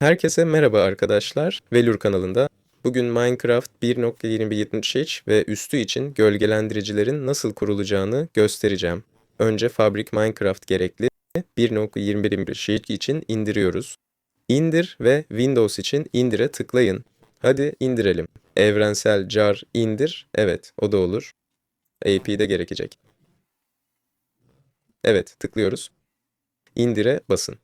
Herkese merhaba arkadaşlar. Velur kanalında bugün Minecraft 1.2073 ve üstü için gölgelendiricilerin nasıl kurulacağını göstereceğim. Önce Fabric Minecraft gerekli 1.21 için indiriyoruz. İndir ve Windows için indire tıklayın. Hadi indirelim. Evrensel jar indir. Evet, o da olur. AP'de gerekecek. Evet, tıklıyoruz. İndire basın.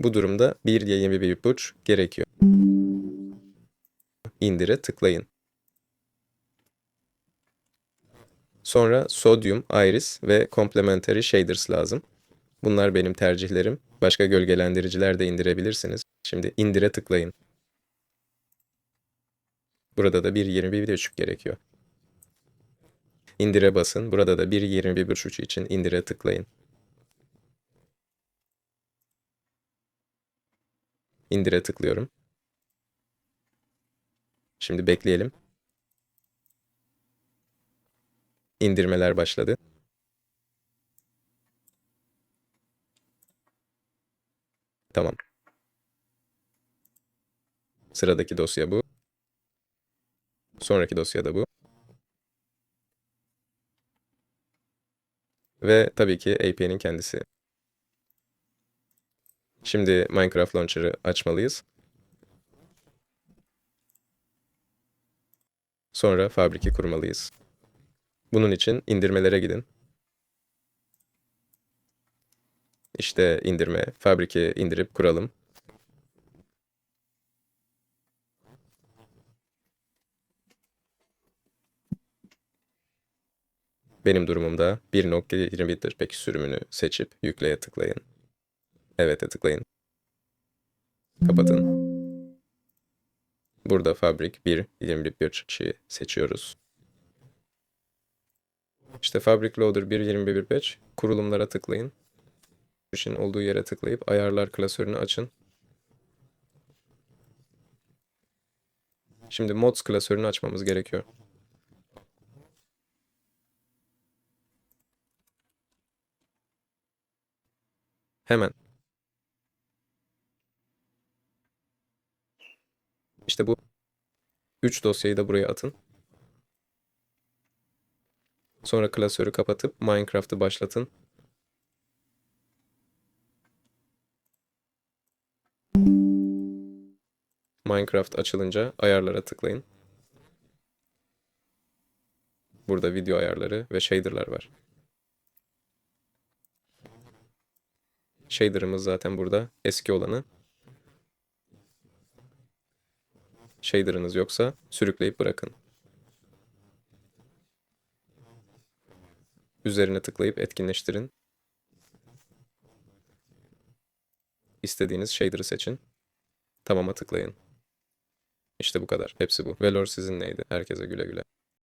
Bu durumda 1 yayın bir ipuç gerekiyor. İndire tıklayın. Sonra Sodium, Iris ve Complementary Shaders lazım. Bunlar benim tercihlerim. Başka gölgelendiriciler de indirebilirsiniz. Şimdi indire tıklayın. Burada da 1.21.3 gerekiyor. İndire basın. Burada da 1.21.3 için indire tıklayın. İndire tıklıyorum. Şimdi bekleyelim. İndirmeler başladı. Tamam. Sıradaki dosya bu. Sonraki dosya da bu. Ve tabii ki API'nin kendisi. Şimdi Minecraft Launcher'ı açmalıyız. Sonra fabriki kurmalıyız. Bunun için indirmelere gidin. İşte indirme, fabriki indirip kuralım. Benim durumumda 1.21 peki sürümünü seçip yükleye tıklayın. Evet'e tıklayın. Kapatın. Burada Fabrik 1, 21 kişiyi seçiyoruz. İşte Fabric Loader 1.21 patch. Kurulumlara tıklayın. İşin olduğu yere tıklayıp ayarlar klasörünü açın. Şimdi mods klasörünü açmamız gerekiyor. Hemen. İşte bu 3 dosyayı da buraya atın. Sonra klasörü kapatıp Minecraft'ı başlatın. Minecraft açılınca ayarlara tıklayın. Burada video ayarları ve shader'lar var. Shader'ımız zaten burada eski olanı. Shader'ınız yoksa sürükleyip bırakın. Üzerine tıklayıp etkinleştirin. İstediğiniz shader'ı seçin. Tamam'a tıklayın. İşte bu kadar. Hepsi bu. Velor sizinleydi. Herkese güle güle.